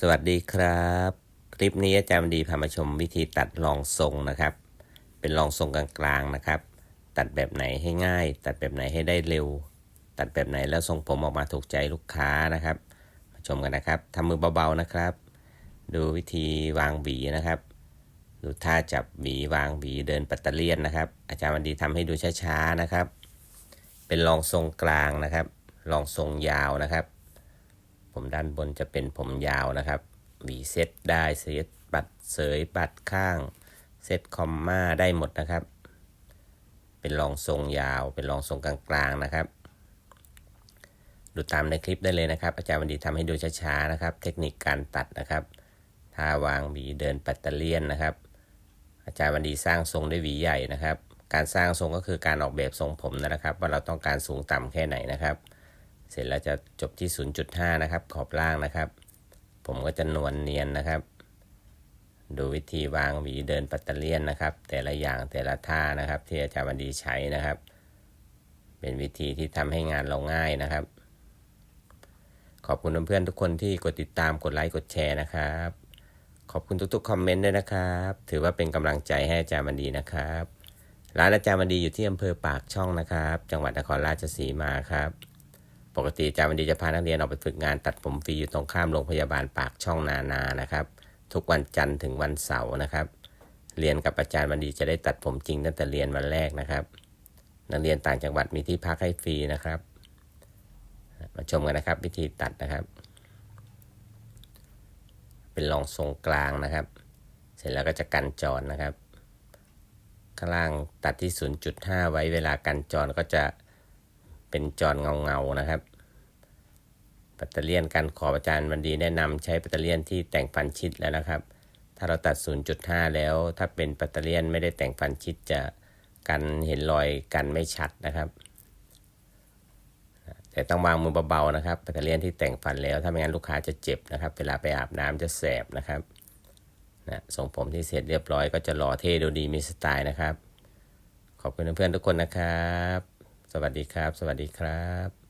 สวัสดีครับ คลิปนี้อาจารย์ดีพามาชมวิธีตัดรองทรงนะครับ เป็นรองทรงกลางๆนะครับ ตัดแบบไหนให้ง่าย ตัดแบบไหนให้ได้เร็ว ตัดแบบไหนแล้วทรงผมออกมาถูกใจลูกค้านะครับ มาชมกันนะครับทำมือเบาๆนะครับ ดูวิธีวางหวีนะครับ ดูท่าจับหวีวางหวีเดินปัตเตอร์เลียนนะครับ อาจารย์วันดีทำให้ดูช้าๆนะครับ เป็นรองทรงกลางนะครับรองทรงยาวนะครับ ผมด้านบนจะเป็นผมยาวนะครับ หวีเซตได้เซตปัดเสยปัดข้าง เซตคอมมาได้หมดนะครับ เป็นรองทรงยาว เป็นรองทรงกลางๆนะครับ ดูตามในคลิปได้เลยนะครับ อาจารย์วันดีทำให้ดูช้าๆนะครับ เทคนิคการตัดนะครับท่าวางหวีเดินปัตเตอร์เลียนนะครับ อาจารย์วันดีสร้างทรงด้วยหวีใหญ่นะครับ การสร้างทรงก็คือการออกแบบทรงผมนะครับ ว่าเราต้องการสูงต่ำแค่ไหนนะครับ เสร็จแล้วจะจบที่ 0.5 นะครับ ขอบล่างนะครับ ผมก็จะนวลเนียนนะครับ ดูวิธีวางหวีเดินปัตเตเลียนนะครับ แต่ละอย่างแต่ละท่านะครับ ที่อาจารย์วันดีใช้นะครับ เป็นวิธีที่ทำให้งานเราง่ายนะครับ ขอบคุณเพื่อนๆทุกคนที่กดติดตามกดไลค์กดแชร์นะครับ ขอบคุณทุกๆคอมเมนต์ด้วยนะครับ ถือว่าเป็นกำลังใจให้อาจารย์วันดีนะครับร้านอาจารย์วันดีอยู่ที่อำเภอปากช่องนะครับ จังหวัดนครราชสีมาครับ ปกติอาจารย์วันดีจะพานักเรียนออกไปฝึกงานตัดผมฟรีอยู่ตรงข้ามโรงพยาบาลปากช่องนานานะครับ ทุกวันจันทร์ถึงวันเสาร์นะครับ เรียนกับอาจารย์วันดีจะได้ตัดผมจริงตั้งแต่เรียนวันแรกนะครับ นักเรียนต่างจังหวัดมีที่พักให้ฟรีนะครับ มาชมกันนะครับ วิธีตัดนะครับ เป็นรองทรงกลางนะครับ เสร็จแล้วก็จะกันจรนะครับ ข้างล่างตัดที่ 0.5 ไว้เวลากันจรก็จะ เป็นจรเงาเงานะครับปัตเตอร์เลียนกันขอบอาจารย์วันดีแนะนำใช้ปัตเตอร์เลียนที่แต่งฟันชิดแล้วนะครับ ถ้าเราตัด 0.5 แล้ว ถ้าเป็นปัตเตอร์เลียนไม่ได้แต่งฟันชิดจะกันเห็นรอยกันไม่ชัดนะครับแต่ต้องวางมือเบาๆนะครับปัตเตอร์เลียนที่แต่งฟันแล้ว ถ้าไม่งั้นลูกค้าจะเจ็บนะครับ เวลาไปอาบน้ำจะแสบนะครับนะทรงผมที่เสร็จเรียบร้อยก็จะหล่อเท่ดูดีมีสไตล์นะครับ ขอบคุณเพื่อนๆทุกคนนะครับ วัสดีครับ สวัสดีครับ